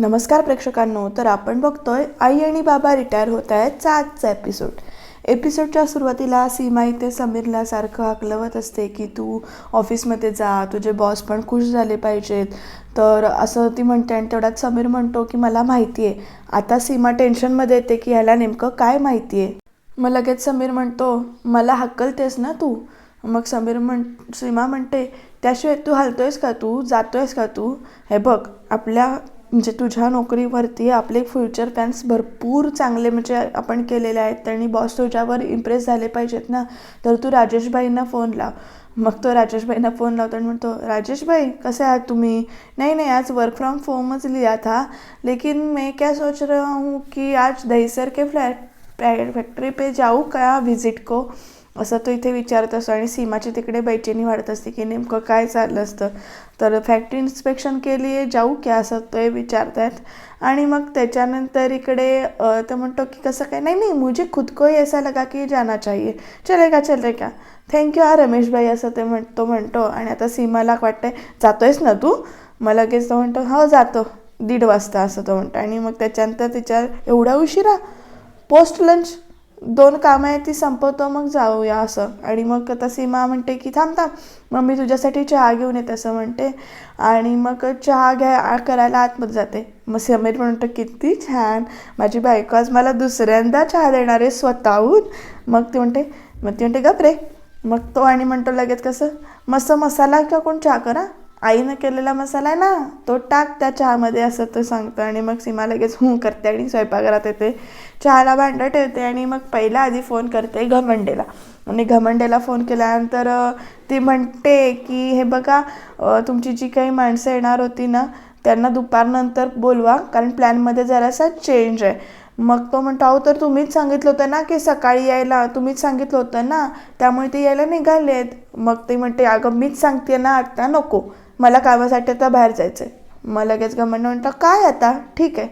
नमस्कार प्रेक्षकांनो तर आपण बघतोय आई आणि बाबा रिटायर होत आहेत आजचा एपिसोड एपिसोडच्या सुरुवातीला सीमा इथे समीरला सारखं हाकलवत असते की तू ऑफिसमध्ये जा तुझे बॉस पण खुश झाले पाहिजेत. तर असं ती म्हणते आणि तेवढ्यात समीर म्हणतो की मला माहिती आहे. आता सीमा टेन्शनमध्ये येते की ह्याला नेमकं काय माहिती आहे? मग लगेच समीर म्हणतो मला हक्कलतेस ना तू? मग समीर म्हण सीमा म्हणते त्याशिवाय तू हलतोयस का तू? जातोयस का तू? हे बघ आपल्या म्हणजे तुझ्या नोकरीवरती आपले फ्युचर प्लॅन्स भरपूर चांगले म्हणजे आपण केलेले आहेत. त्यांनी बॉस तुझ्यावर इम्प्रेस झाले पाहिजेत ना? तर तू राजेशभाईंना फोन लाव. मग तो राजेशभाईंना फोन लावतो आणि म्हणतो राजेशभाई कसे आहात तुम्ही? नाही नाही आज वर्क फ्रॉम होमच लिया था लेकिन मैं क्या सोच रहा हूँ कि आज दहीसर के फ्लॅट फॅक्टरी पे जाऊ का व्हिजिट को? असं तो इथे विचारत असतो आणि सीमाची तिकडे बैचेनी वाढत असते की नेमकं काय चाललं असतं? तर फॅक्टरी इन्स्पेक्शन केली आहे जाऊ क्या असं ते विचारत आहेत आणि मग त्याच्यानंतर इकडे तर तो म्हणतो की कसं काय? नाही नाही मुझे खुद को ही ऐसा लगा की जाना चाहिए. चलेगा चलेगा थँक्यू हा रमेश भाई असं ते म्हणतो म्हणतो. आणि आता सीमाला वाटतंय जातोयस ना तू? मग लगेच तो म्हणतो हो जातो. दीड वाजता असं तो म्हणतो. आणि मग त्याच्यानंतर तिच्या एवढा उशिरा? पोस्ट लंच दोन कामं आहेत ती संपवतो मग जाऊया असं. आणि मग आता सीमा म्हणते की थांब थांब. मग मी तुझ्यासाठी चहा घेऊन येते असं म्हणते. आणि मग चहा घ्या करायला आतमध्ये जाते. मग समीर म्हणतो किती छान. माझी बायको आज मला दुसऱ्यांदा चहा देणार आहे स्वतःहून. मग ती म्हणते मग ती म्हणते गप रे. मग तो आणि म्हणतो लगेच कसं मस्त मसाला का कोण चहा करा? आईनं केलेला मसाला आहे ना तो टाक त्या चहामध्ये असं तो सांगतो आणि मग सीमा लगेच हू करते आणि स्वयंपाकघरात येते. चहाला भांडं ठेवते आणि मग पहिला आधी फोन करते घमंडेला. आणि घमंडेला फोन केल्यानंतर ती म्हणते की हे बघा तुमची जी काही माणसं येणार होती ना त्यांना दुपारनंतर बोलवा कारण प्लॅनमध्ये जरासा चेंज आहे. मग तो म्हणतो अहो तर तुम्हीच सांगितलं होतं ना की सकाळी यायला तुम्हीच सांगितलं होतं ना त्यामुळे ते यायला निघालेत. मग ते म्हणते अगं मीच सांगते ना आता नको. मला कामासाठी आता बाहेर जायचं आहे मग लगेच गमन म्हणतं काय आता? ठीक आहे.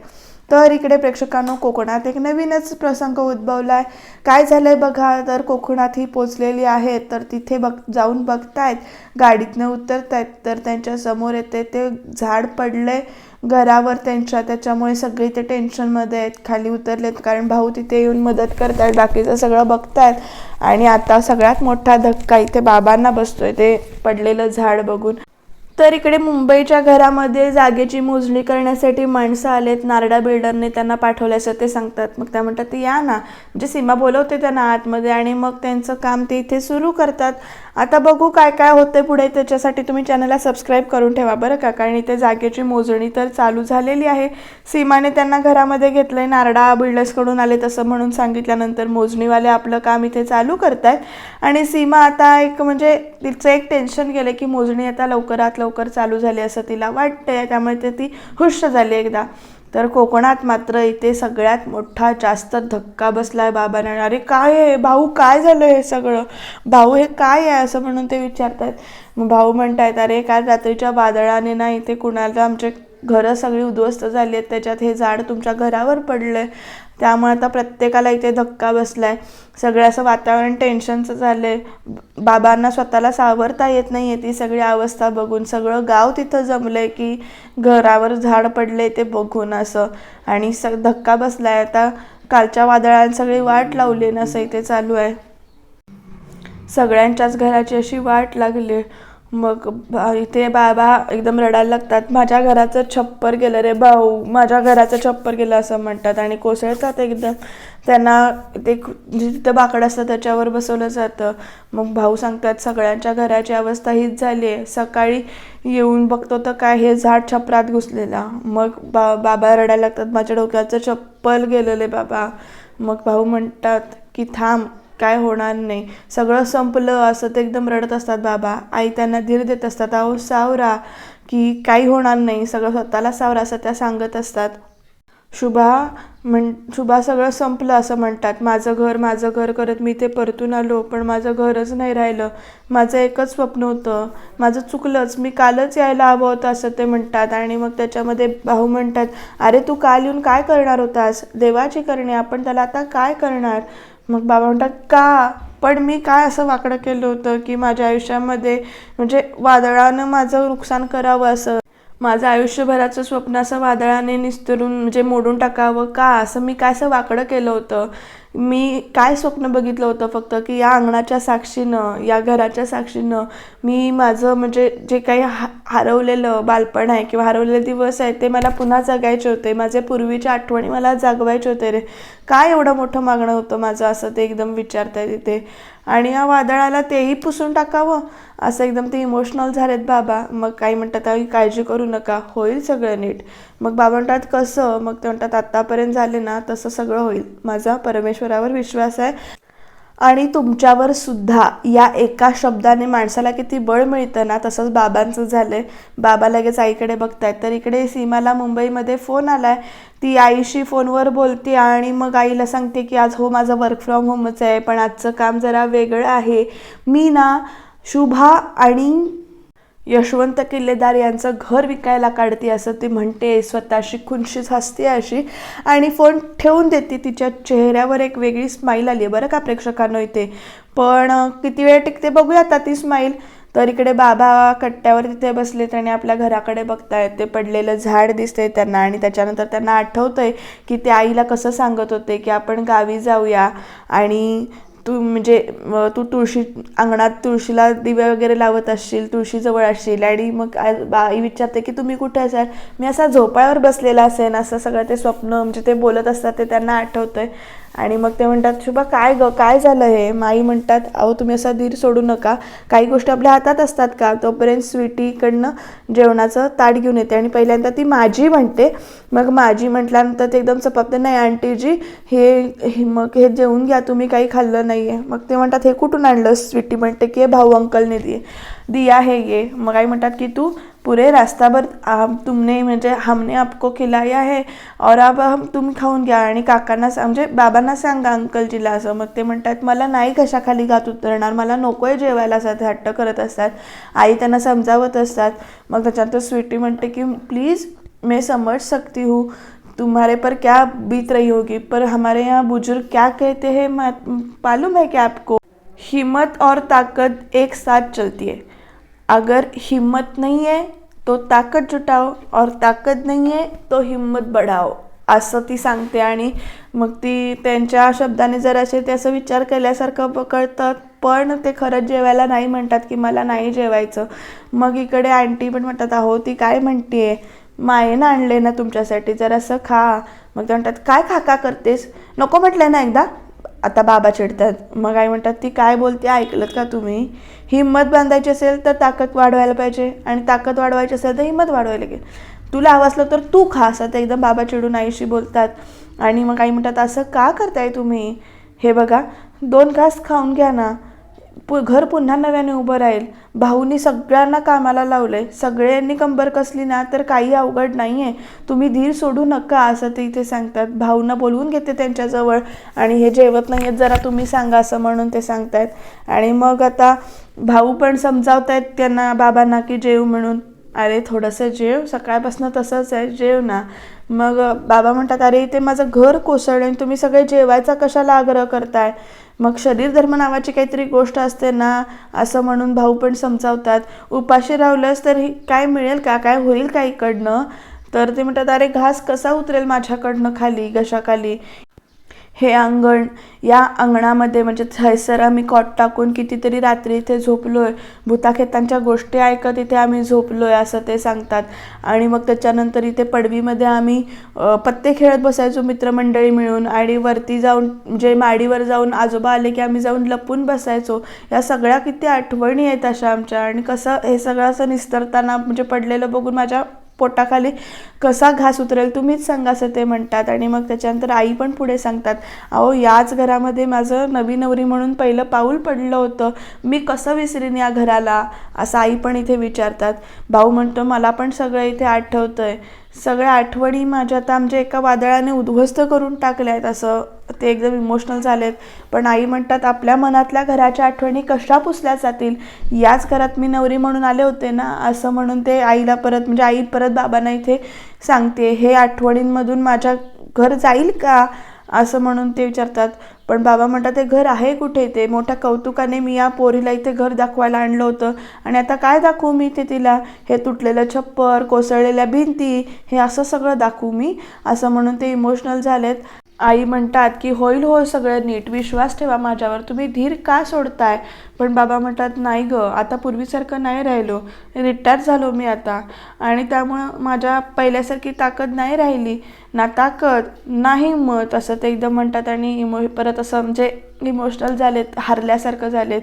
तर इकडे प्रेक्षकांनो कोकणात एक नवीनच प्रसंग उद्भवला आहे काय झालं आहे बघा तर कोकणात ही पोचलेली आहे तर तिथे बघ जाऊन बघतायत. गाडीतनं उतरतायत तर त्यांच्यासमोर येते ते झाड पडले घरावर त्यांच्या त्याच्यामुळे सगळे ते टेन्शनमध्ये आहेत. खाली उतरलेत कारण भाऊ तिथे येऊन मदत करतायत बाकीचं सगळं बघतायत. आणि आता सगळ्यात मोठा धक्का इथे बाबांना बसतोय ते पडलेलं झाड बघून. तर इकडे मुंबईच्या घरामध्ये जागेची मोजणी करण्यासाठी माणसं आलेत. नारडा बिल्डरने त्यांना पाठवल्याचं असं ते सांगतात. मग त्या म्हणतात ते या ना. म्हणजे सीमा बोलवते त्यांना आतमध्ये आणि मग त्यांचं काम ते इथे सुरू करतात. आता बघू काय काय होते पुढे. त्याच्यासाठी तुम्ही चॅनलला सबस्क्राईब करून ठेवा बरं का? कारण इथे जागेची मोजणी तर चालू झालेली आहे. सीमाने त्यांना घरामध्ये घेतलं आहे नारडा बिल्डर्सकडून आले तसं म्हणून सांगितल्यानंतर मोजणीवाले आपलं काम इथे चालू करत आहेत आणि सीमा आता एक म्हणजे तिचं एक टेन्शन गेलं की मोजणी आता लवकरात लवकर लवकर चालू झाली असं तिला वाटतंय. त्यामुळे ते ती हुश झाली एकदा. तर कोकणात मात्र इथे सगळ्यात मोठा जास्त धक्का बसलाय बाबांना. अरे काय आहे? भाऊ काय झालं हे सगळं? भाऊ हे काय आहे असं म्हणून ते विचारतायत. भाऊ म्हणतायत अरे काल रात्रीच्या वादळाने ना इथे कुणाला आमचे घरं सगळी उद्ध्वस्त झाली आहेत. त्याच्यात हे झाड तुमच्या घरावर पडलं आहे त्यामुळे आता प्रत्येकाला इथे धक्का बसला आहे सगळं असं वातावरण टेन्शनचं झालं आहे बाबांना स्वतःला सावरता येत नाही आहे ती सगळी अवस्था बघून. सगळं गाव तिथं जमलं आहे की घरावर झाड पडले ते बघून असं. आणि स धक्का बसला आहे आता कालच्या वादळाने सगळी वाट लावली आहे ना असं इथे चालू आहे. सगळ्यांच्याच घराची अशी वाट लागली मग बा- इथे बाबा एकदम रडायला लागतात. माझ्या घराचं छप्पर गेलं रे भाऊ माझ्या घराचं छप्पर गेलं असं म्हणतात. आणि कोसळतात एकदम. त्यांना ते जिथं बाकडं बाकड असतं त्याच्यावर बसवलं जातं. मग भाऊ सांगतात सगळ्यांच्या घराची अवस्था हीच झाली आहे. सकाळी येऊन बघतो तर काय हे झाड छपरात घुसलेला. मग बा बाबा रडायला लागतात माझ्या डोक्याचं चप्पल गेलेलं आहे बाबा. मग भाऊ म्हणतात की थांब काय होणार नाही. सगळं संपलं असं ते एकदम रडत असतात बाबा आई त्यांना धीर देत असतात. अहो सावरा की काही होणार नाही. सगळं स्वतःला सावरा असं त्या सांगत असतात. शुभा म्हण शुभा सगळं संपलं असं म्हणतात. माझं घर माझं घर करत मी ते परतून आलो पण माझं घरच नाही राहिलं. माझं एकच स्वप्न होतं. माझं चुकलंच. मी कालच यायला हवं होतं असं ते म्हणतात आणि मग त्याच्यामध्ये भाऊ म्हणतात अरे तू काल येऊन काय करणार होतास? देवाची करणे. आपण त्याला आता काय करणार? मग बाबा म्हणतात का? पण मी काय असं वाकडं केलं होतं की माझ्या आयुष्यामध्ये म्हणजे वादळानं माझं नुकसान करावं असं? माझं आयुष्यभराचं स्वप्न असं वादळाने निस्तरून म्हणजे मोडून टाकावं का? असं मी काय असं वाकडं केलं होतं? मी काय स्वप्न बघितलं होतं फक्त की या अंगणाच्या साक्षीनं या घराच्या साक्षीनं मी माझं म्हणजे जे काही हा हरवलेलं बालपण आहे किंवा हरवलेले दिवस आहे ते मला पुन्हा जगायचे होते. माझे पूर्वीच्या आठवणी मला जागवायचे होते रे. काय एवढं मोठं मागणं होतं माझं? असं ते एकदम विचारताय तिथे आणि या वादळाला तेही पुसून टाकावं. असं एकदम ते इमोशनल झालेत बाबा. मग काही म्हणतात काही काळजी करू नका. होईल सगळं नीट. मग बाबा म्हणतात कसं? मग ते म्हणतात आत्तापर्यंत झाले ना तसं सगळं होईल. माझा परमेश्वरावर विश्वास आहे. आणि तुमच्यावर सुद्धा या एका शब्दाने माणसाला किती बळ मिळतं ना तसंच बाबांचं झालंय. बाबा लगेच आईकडे बघतायत. तर इकडे सीमाला मुंबईमध्ये फोन आलाय. ती आईशी फोनवर बोलते आणि मग आईला सांगते की आज हो माझं वर्क फ्रॉम होमच आहे पण आजचं काम जरा वेगळं आहे. मी ना शुभा आणि यशवंत किल्लेदार यांचं घर विकायला काढते असं ती म्हणते. स्वतःशी खुनशीच हसते अशी. आणि फोन ठेवून देते. तिच्या चेहऱ्यावर एक वेगळी स्माईल आली. आहे बरं का प्रेक्षकांनो इथे? पण किती वेळ टिकते बघूया आता ती स्माईल तर इकडे बाबा कट्ट्यावर तिथे बसलेत आणि आपल्या घराकडे बघतायत. ते पडलेलं झाड दिसतंय त्यांना आणि त्याच्यानंतर त्यांना आठवतंय की ते आईला कसं सांगत होते की आपण गावी जाऊया. आणि तू म्हणजे तू तुळशी अंगणात तुळशीला दिवे वगैरे लावत असशील तुळशीजवळ असशील आणि मग बा- आई विचारते की तुम्ही कुठे असाल? मी असा झोपाळ्यावर बसलेला असेन असं सगळं ते स्वप्न म्हणजे ते बोलत असतात ते त्यांना आठवतंय. आणि मग ते म्हणतात शुभा काय ग काय झालं हे? माई म्हणतात अहो तुम्ही असा धीर सोडू नका. काही गोष्टी आपल्या हातात असतात का? तोपर्यंत स्वीटीकडनं जेवणाचं ताट घेऊन येते. आणि पहिल्यांदा ती माझी म्हणते. मग माझी म्हटल्यानंतर ते एकदम चपापते नाही आंटीजी हे मग हे जेवून घ्या तुम्ही काही खाल्लं नाही आहे मग ते म्हणतात हे कुठून आणलं स्वीटी म्हणते की हे भाऊ अंकलने दिये. दिया है ये। मग आई म्हणतात की तू पुरे रास्ता भर तुमने म्हणजे हमने आपको खिलाया है और अब हम तुम्ही खाऊन घ्या आणि काकांना सांग म्हणजे बाबांना सांगा अंकलजीला असं. मग ते म्हणतात मला नाही कशाखाली गात उतरणार मला नको आहे जेवायला असं हट्ट करत असतात. आई त्यांना समजावत असतात. मग त्याच्यानंतर स्वीटी म्हणते की प्लीज़ मैं समझ सकती हूँ तुम्हारे पर क्या बीत रही होगी पर हमारे यहाँ बुजुर्ग क्या कहते हैं? मालूम है क्या आपको हिम्मत और ताकत एक साथ चलती है। अगर हिम्मत नहीं है तो ताकद जुटाओ और ताकद नहीं है तो हिम्मत बढ़ाओ असं ती सांगते. आणि मग ती त्यांच्या शब्दाने जर असे ते असं विचार केल्यासारखं प- पण ते खरंच जेवायला नाही म्हणतात की मला नाही जेवायचं. मग इकडे आंटी पण म्हणतात अहो ती काय म्हणते मायेनं आणले ना तुमच्यासाठी जर असं खा. मग ते म्हणतात काय खा का करतेस? नको म्हटलं ना एकदा. आता बाबा चिडतात. मग आई म्हणतात ती काय बोलते? ऐकलं का तुम्ही? हिंमत बांधायची असेल तर ताकद वाढवायला पाहिजे. आणि ताकद वाढवायची असेल तर हिंमत वाढवायला लागेल तुला हवं असलं तर तू खा. असं ते एकदम बाबा चिडून आईशी बोलतात. आणि मग आई म्हणतात असं का करताय तुम्ही? हे बघा दोन घास खाऊन घ्या ना. पु घर पुन्हा नव्याने उभं राहील. भाऊनी सगळ्यांना कामाला लावलंय. सगळ्यांनी कंबर कसली ना तर काही अवघड नाही आहे तुम्ही धीर सोडू नका असं ते इथे सांगतात. भाऊना बोलवून घेते त्यांच्याजवळ. आणि हे जेवत नाही आहेत जरा तुम्ही सांगा असं म्हणून ते सांगतायत. आणि मग आता भाऊ पण समजावतायत त्यांना बाबांना की जेव म्हणून. अरे थोडंसं जेव. सकाळपासून तसंच आहे. जेव ना. मग बाबा म्हणतात अरे इथे माझं घर कोसळलं आणि तुम्ही सगळे जेवायचा कशाला आग्रह करताय? मग शरीर धर्म नावाची काहीतरी गोष्ट असते ना असं म्हणून भाऊ पण समजावतात उपाशी राहिलंस तर ही काय मिळेल का काय होईल का इकडनं? तर ते म्हणतात अरे घास कसा उतरेल माझ्याकडनं खाली घशाखाली? हे अंगण या अंगणामध्ये म्हणजे थैसर आम्ही कॉट टाकून कितीतरी रात्री इथे झोपलो आहे भूताखेतांच्या गोष्टी ऐकत इथे आम्ही झोपलो आहे असं ते सांगतात. आणि मग त्याच्यानंतर इथे पडवीमध्ये आम्ही पत्ते खेळत बसायचो मित्रमंडळी मिळून आणि वरती जाऊन म्हणजे माडीवर जाऊन आजोबा आले की आम्ही जाऊन लपून बसायचो. या सगळ्या किती आठवणी आहेत अशा आमच्या. आणि कसं हे सगळं असं निस्तरताना म्हणजे पडलेलं बघून माझ्या पोटाखाली कसा घास उतरेल तुम्हीच सांगा असं ते म्हणतात. आणि मग त्याच्यानंतर आई पण पुढे सांगतात अहो याच घरामध्ये माझं नवी नवरी म्हणून पहिलं पाऊल पडलं होतं. मी कसं विसरीन या घराला? असं आई पण इथे विचारतात. भाऊ म्हणतो मला पण सगळं इथे आठवतं आहे सगळ्या आठवणी माझ्या आता आमच्या एका वादळाने उद्ध्वस्त करून टाकल्या आहेत असं ते एकदम इमोशनल झालेत. पण आई म्हणतात आपल्या मनातल्या घराच्या आठवणी कशा पुसल्या जातील? याच घरात मी नवरी म्हणून आले होते ना? असं म्हणून ते आईला परत म्हणजे आई परत बाबांना इथे सांगते हे आठवणींमधून माझ्या घर जाईल का? असं म्हणून ते विचारतात. पण बाबा म्हणतात ते घर आहे कुठे ते? मोठ्या कौतुकाने मी या पोरीला इथे घर दाखवायला आणलं होतं. आणि आता काय दाखवू मी ते तिला? हे तुटलेलं छप्पर कोसळलेल्या भिंती हे असं सगळं दाखवू मी? असं म्हणून ते इमोशनल झालेत. आई म्हणतात की होईल हो सगळं नीट. विश्वास ठेवा माझ्यावर. तुम्ही धीर का सोडताय? पण बाबा म्हणतात नाही ग आता पूर्वीसारखं नाही राहिलो. रिटायर झालो मी आता. आणि त्यामुळं माझ्या पहिल्यासारखी ताकद नाही राहिली. ना ताकद नाही मत असं ते एकदम म्हणतात. आणि इमो परत असं म्हणजे इमोशनल झालेत हरल्यासारखं झालेत.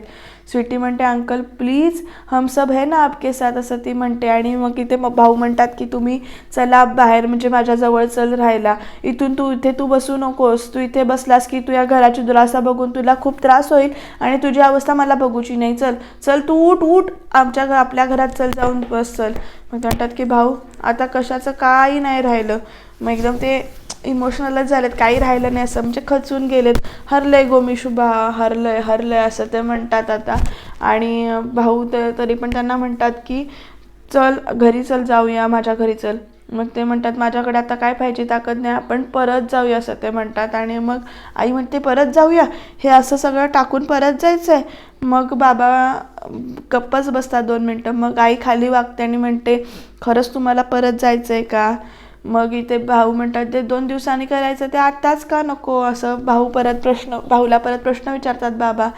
स्वीटी म्हणते अंकल प्लीज हम सब है ना आपके साथ असं ती म्हणते. आणि मग इथे मग भाऊ म्हणतात की तुम्ही चला बाहेर म्हणजे माझ्या जवळ चल राहायला. इथून तू इथे तू बसू नकोस. तू इथे बसलास की तू या घराची दुरासा बघून तुला खूप त्रास होईल आणि तुझी अवस्था मला बघूची नाही. चल चल तू उठ उठ. आमच्या आपल्या घरात चल जाऊन बस चल. मग म्हणतात की भाऊ आता कशाचं काही नाही राहिलं. मग एकदम ते इमोशनलच झालेत. काही राहिलं नाही असं. म्हणजे खचून गेलेत. हरलंय गोमी शुभा हरलंय हरलंय असं ते म्हणतात आता. आणि भाऊ तर तरी पण त्यांना म्हणतात की चल घरी चल जाऊया. माझ्या घरी चल. मग ते म्हणतात माझ्याकडे आता काय पाहिजे ताकद नाही. आपण परत जाऊया असं ते म्हणतात. आणि मग आई म्हणते परत जाऊया. हे असं सगळं टाकून परत जायचं आहे मग बाबा गप्पच बसतात दोन मिनटं. मग आई खाली वागते आणि म्हणते खरंच तुम्हाला परत जायचं आहे का? मग इथे भाऊ म्हणतात ते दोन दिवसांनी करायचं ते आत्ताच का नको? असं भाऊ परत प्रश्न भाऊला परत प्रश्न विचारतात बाबा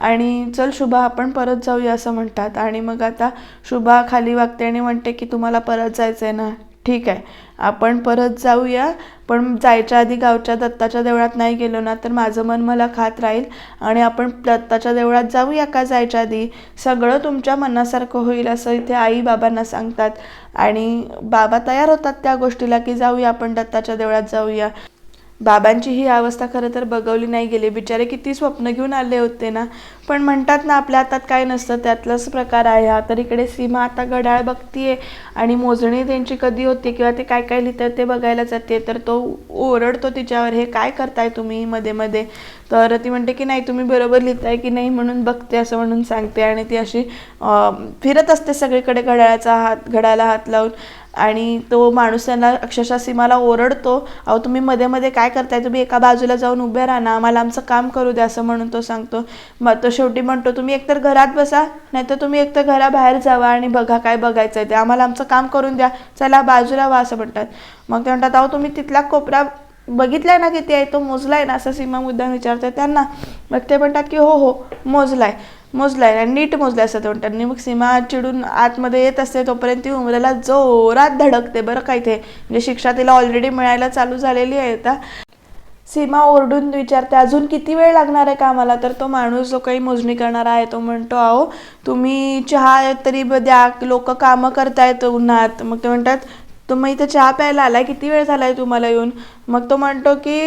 आणि चल शुभा आपण परत जाऊया असं म्हणतात. आणि मग आता शुभा खाली वागते आणि म्हणते की तुम्हाला परत जायचं आहे ना. ठीक आहे. आपण परत जाऊया. पण जायच्या आधी गावच्या दत्ताच्या देवळात नाही गेलो ना तर माझं मन मला खात राहील. आणि आपण दत्ताच्या देवळात जाऊया का जायच्या आधी? सगळं तुमच्या मनासारखं होईल असं इथे आई बाबांना सांगतात. आणि बाबा तयार होतात त्या गोष्टीला की जाऊया आपण दत्ताच्या देवळात जाऊया. बाबांची ही अवस्था खरं तर बघवली नाही गेली. बिचारे किती स्वप्न घेऊन आले होते ना. पण म्हणतात ना आपल्या हातात काय नसतं त्यातलाच प्रकार आहे हा. तर इकडे सीमा आता घड्याळ बघतीये आणि मोजणी त्यांची कधी होते किंवा ते काय काय लिहितात ते बघायला जाते. तर तो ओरडतो तिच्यावर हे काय करताय तुम्ही मध्ये मध्ये? तर ती म्हणते की नाही तुम्ही बरोबर लिहिताय की नाही म्हणून बघते असं म्हणून सांगते. आणि ती अशी फिरत असते सगळीकडे घड्याळाचा हात घड्याला हात लावून. आणि तो माणूस त्यांना अक्षरशः सीमाला ओरडतो अहो तुम्ही मध्ये मध्ये काय करताय? तुम्ही एका बाजूला जाऊन उभे राहा ना आम्हाला आमचं काम करू द्या असं म्हणून तो सांगतो. मग तो शेवटी म्हणतो तुम्ही एकतर घरात बसा नाहीतर तुम्ही एकतर घराबाहेर जावा आणि बघा काय बघायचं आहे ते. आम्हाला आमचं काम करून द्या. चला बाजूला वा असं म्हणतात. मग ते म्हणतात अहो तुम्ही तिथला कोपरा बघितलाय ना किती आहे तो मोजलाय ना असं सीमा मुद्दाम विचारते त्यांना. मग ते म्हणतात की हो हो मोजलाय मोजलाय आणि नीट मोजलाय असं ते म्हणतात. आणि मग सीमा चिडून आतमध्ये येत असते तोपर्यंत ती उमरेला जोरात धडकते बरं काय ते म्हणजे शिक्षा तिला ऑलरेडी मिळायला चालू झालेली आहे आता. सीमा ओरडून विचारते अजून किती वेळ लागणार आहे कामाला? तर तो माणूस जो काही मोजणी करणारा आहे तो म्हणतो अहो तुम्ही चहा तरी द्या लोक कामं करतायत उन्हात. मग ते म्हणतात तर मग इथं चहा प्यायला आलाय किती वेळ झालाय तुम्हाला येऊन? मग तो म्हणतो की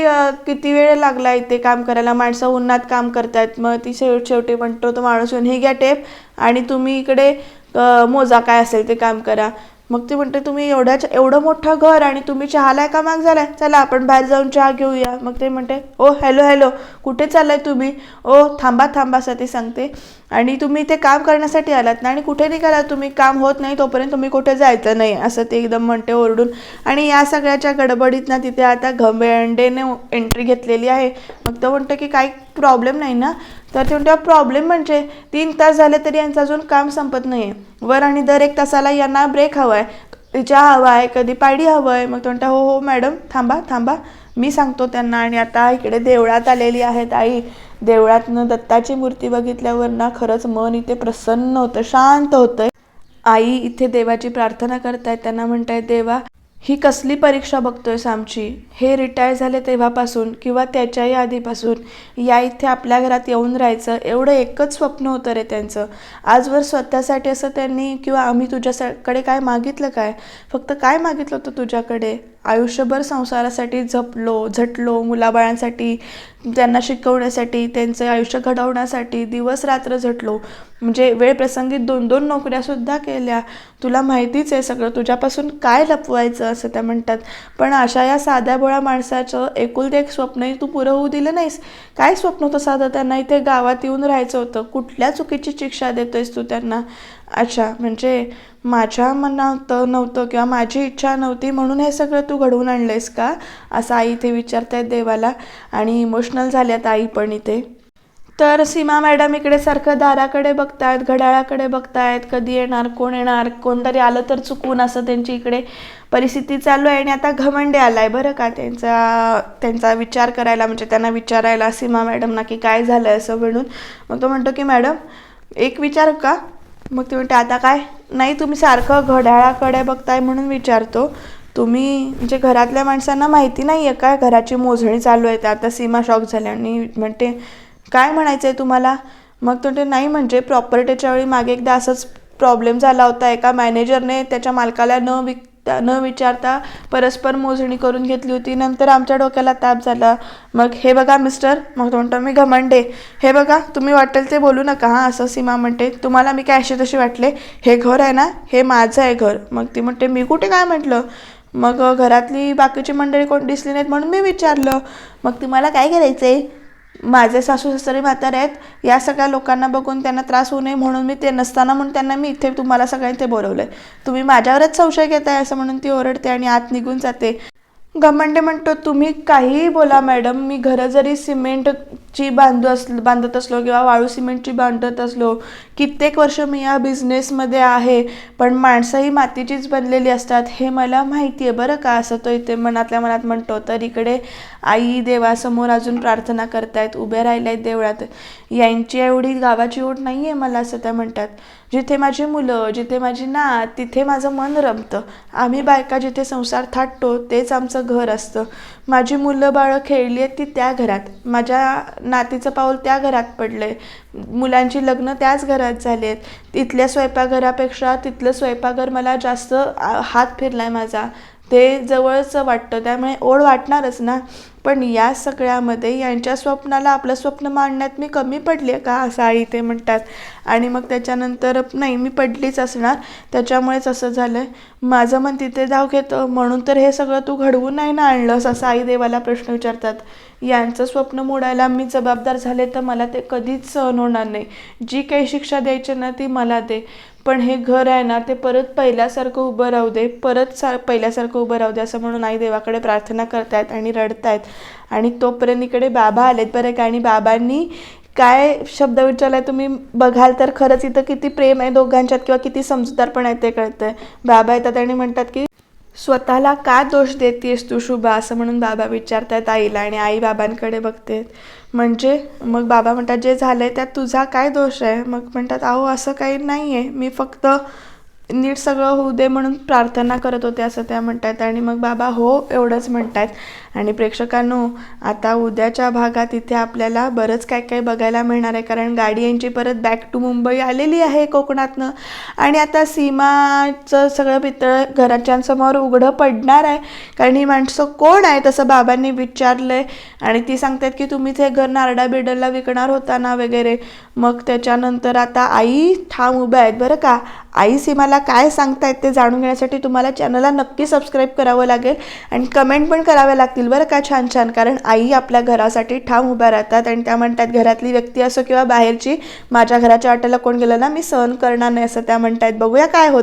किती वेळ लागला इथे काम करायला? माणसं उन्हात काम करतायत. मग ती शेव शेवटी म्हणतो तो माणूस येऊन हे घ्या टेप आणि तुम्ही इकडे मोजा काय असेल ते काम करा. मग ती म्हणते तुम्ही एवढ्याच एवढं मोठं घर आणि तुम्ही चहाला का माग झालाय. चला आपण बाहेर जाऊन चहा घेऊया. मग ते म्हणते ओ हॅलो हॅलो कुठे चाललाय तुम्ही? ओ थांबा थांबा ती सांगते. आणि तुम्ही ते काम करण्यासाठी आलात ना आणि कुठे निघाला तुम्ही काम होत नाही तोपर्यंत तुम्ही कुठे जायचं नाही असं ते एकदम म्हणते ओरडून. आणि या सगळ्याच्या गडबडीत ना तिथे आता घमेंडेने एंट्री घेतलेली आहे. मग तो म्हणतो की काही प्रॉब्लेम नाही ना. तर ते म्हणतो प्रॉब्लेम म्हणजे तीन तास झाले तरी यांचं अजून काम संपत नाही आहे वर आणि दर एक तासाला यांना ब्रेक हवा आहे चहा हवा आहे कधी पाडी हवं आहे मग तो म्हणतो हो हो मॅडम थांबा थांबा. मी सांगतो त्यांना आणि आता इकडे देवळात आलेली आहेत आई. देवळातनं दत्ताची मूर्ती बघितल्यावर ना खरंच मन इथे प्रसन्न होतं शांत होतं आई इथे देवाची प्रार्थना करतायत त्यांना म्हणतायत देवा ही कसली परीक्षा बघतोयस आमची हे रिटायर झाले तेव्हापासून किंवा त्याच्याही आधीपासून या इथे आपल्या घरात येऊन राहायचं एवढं एकच स्वप्न होतं रे त्यांचं. आजवर स्वतःसाठी असं त्यांनी किंवा आम्ही तुझ्याकडे काय मागितलं काय? फक्त काय मागितलं होतं तुझ्याकडे? आयुष्यभर संसारासाठी झपलो झटलो मुलाबाळांसाठी त्यांना शिकवण्यासाठी त्यांचं आयुष्य घडवण्यासाठी दिवस रात्र झटलो. म्हणजे वेळ प्रसंगी दोन दोन नोकऱ्यासुद्धा केल्या. तुला माहितीच आहे सगळं. तुझ्यापासून काय लपवायचं असं त्या म्हणतात. पण अशा या साध्या भोळ्या माणसाचं एकुलते एक स्वप्नही तू पुरं होऊ दिलं नाहीस. काय स्वप्न होतं साधं? त्यांना इथे गावात येऊन राहायचं होतं. कुठल्या चुकीची शिक्षा देतोयस तू त्यांना? अच्छा म्हणजे माझ्या मनात नव्हतं किंवा माझी इच्छा नव्हती म्हणून हे सगळं तू घडवून आणलंयस का? असं आई इथे विचारत आहेत देवाला आणि इमोशनल झाल्यात आई पण इथे. तर सीमा मॅडम इकडे सारखं दाराकडे बघतायत घड्याळाकडे बघतायत कधी येणार कोण येणार कोणतरी आलं तर चुकून असं त्यांची इकडे परिस्थिती चालू आहे आणि आता घमंडे आलाय बरं का त्यांचा त्यांचा विचार करायला म्हणजे त्यांना विचारायला सीमा मॅडमना की काय झालं असं म्हणून. मग तो म्हणतो की मॅडम एक विचार का? मग ते म्हणते आता काय? नाही तुम्ही सारखं घड्याळाकडे बघताय म्हणून विचारतो. तुम्ही म्हणजे घरातल्या माणसांना माहिती नाही आहे काय घराची मोजणी चालू आहे आता सीमा शॉक झाल्या आणि म्हणते काय म्हणायचं आहे तुम्हाला? मग तो म्हणते नाही म्हणजे प्रॉपर्टीच्या वेळी मागे एकदा असंच प्रॉब्लेम झाला होता. एका मॅनेजरने त्याच्या मालकाला न विक त्या न विचारता परस्पर मोजणी करून घेतली होती. नंतर आमच्या डोक्याला ताप झाला. मग हे बघा मिस्टर मग तो म्हणतो मी घमंडे. हे बघा तुम्ही वाटेल ते बोलू नका हां असं सीमा म्हणते. तुम्हाला मी काय असे तसे वाटले? हे घर आहे ना हे माझं आहे घर. मग ती म्हणते मी कुठे काय म्हटलं? मग घरातली बाकीची मंडळी कोण दिसली नाहीत म्हणून मी विचारलं. मग तुम्हाला काय करायचं आहे माझे सासू सासरे म्हातारे आहेत या सगळ्या लोकांना बघून त्यांना त्रास होऊ नये म्हणून मी ते नसताना म्हणून त्यांना मी इथे तुम्हाला सगळ्यांनी ते आहे तुम्ही माझ्यावरच संशय घेताय असं म्हणून ती ओरडते आणि आत निघून जाते. घमंडे म्हणतो तुम्ही काहीही बोला मॅडम. मी घरं जरी सिमेंटची बांधू अस बांधत असलो किंवा वाळू सिमेंटची बांधत असलो कित्येक वर्ष मी या बिझनेसमध्ये आहे पण माणसंही मातीचीच बनलेली असतात हे मला माहिती आहे बरं का? असं तो इथे मनातल्या मनात म्हणतो. तर इकडे आई देवासमोर अजून प्रार्थना करतायत उभे राहिले आहेत देवळात. यांची एवढी गावाची ओढ नाही आहे मला असं त्या म्हणतात. जिथे माझी मुलं जिथे माझी नात तिथे माझं मन रमतं. आम्ही बायका जिथे संसार थाटतो तेच आमचं घर असतं. माझी मुलं बाळं खेळली आहेत ती त्या घरात. माझ्या नातीचं पाऊल त्या घरात पडलं आहे मुलांची लग्न त्याच घरात झाली आहेत. तिथल्या स्वयंपाकघरापेक्षा तिथलं स्वयंपाकघर मला जास्त हात फिरला आहे माझा. ते जवळचं वाटतं त्यामुळे ओढ वाटणारच ना. पण या सगळ्यामध्ये यांच्या स्वप्नाला आपलं स्वप्न मांडण्यात मी कमी पडली आहे का असं आई ते म्हणतात. आणि मग त्याच्यानंतर नाही मी पडलीच असणार. त्याच्यामुळेच असं झालं आहे माझं मन तिथे धाव घेतं. म्हणून तर हे सगळं तू घडवून नाही ना आणलंस असं आई देवाला प्रश्न विचारतात. यांचं स्वप्न मोडायला मी जबाबदार झाले तर मला ते कधीच सहन होणार नाही. जी काही शिक्षा द्यायची ना ती मला दे. पण हे घर आहे ना ते परत पहिल्यासारखं उभं राहू दे. परत सा पहिल्यासारखं उभं राहू दे असं म्हणून आई देवाकडे प्रार्थना करतायत आणि रडतायत. आणि तोपर्यंत इकडे बाबा आलेत बरं का? आणि बाबांनी काय शब्द विचारलाय तुम्ही बघाल तर खरंच इथं किती प्रेम आहे दोघांच्यात किंवा किती समजूतदारपण आहे ते कळतंय. बाबा येतात आणि म्हणतात की स्वतःला का दोष देतेस तू शुभा? असं म्हणून बाबा विचारतायत आईला आणि आई बाबांकडे बघते म्हणजे? मग बाबा म्हणतात जे झालंय त्यात तुझा काय दोष आहे? मग म्हणतात अहो असं काही नाही आहे मी फक्त नीट सगळं होऊ दे म्हणून प्रार्थना करत होते असं त्या म्हणतात आणि मग बाबा हो एवढंच म्हणतात आणि प्रेक्षकांनो आता उद्याच्या भागात इथे आपल्याला बरंच काय काय बघायला मिळणार आहे. कारण गाडी यांची परत बॅक टू मुंबई आलेली आहे कोकणातनं. आणि आता सीमाचं सगळं पितळ घराच्यांसमोर उघडं पडणार आहे. कारण ही माणसं कोण आहे तसं बाबांनी विचारलं आहे आणि ती सांगतात की तुम्हीच हे घर नारडा बिडलला विकणार होता ना वगैरे. मग त्याच्यानंतर आता आई ठाम उभ्या आहेत. बरं का? आई सीमाला काय सांगतायत ते जाणून घेण्यासाठी तुम्हाला चॅनलला नक्की सबस्क्राईब करावं लागेल. आणि कमेंट पण कराव्या लागतील. बरं का छान छान? कारण आई आपल्या घरासाठी ठाम उभ्या राहतात आणि त्या म्हणतात घरातली व्यक्ती असो किंवा बाहेरची माझ्या घराच्या वाटेला कोण गेलं ना मी सहन करणार नाही असं त्या म्हणतायत. बघूया काय होतं.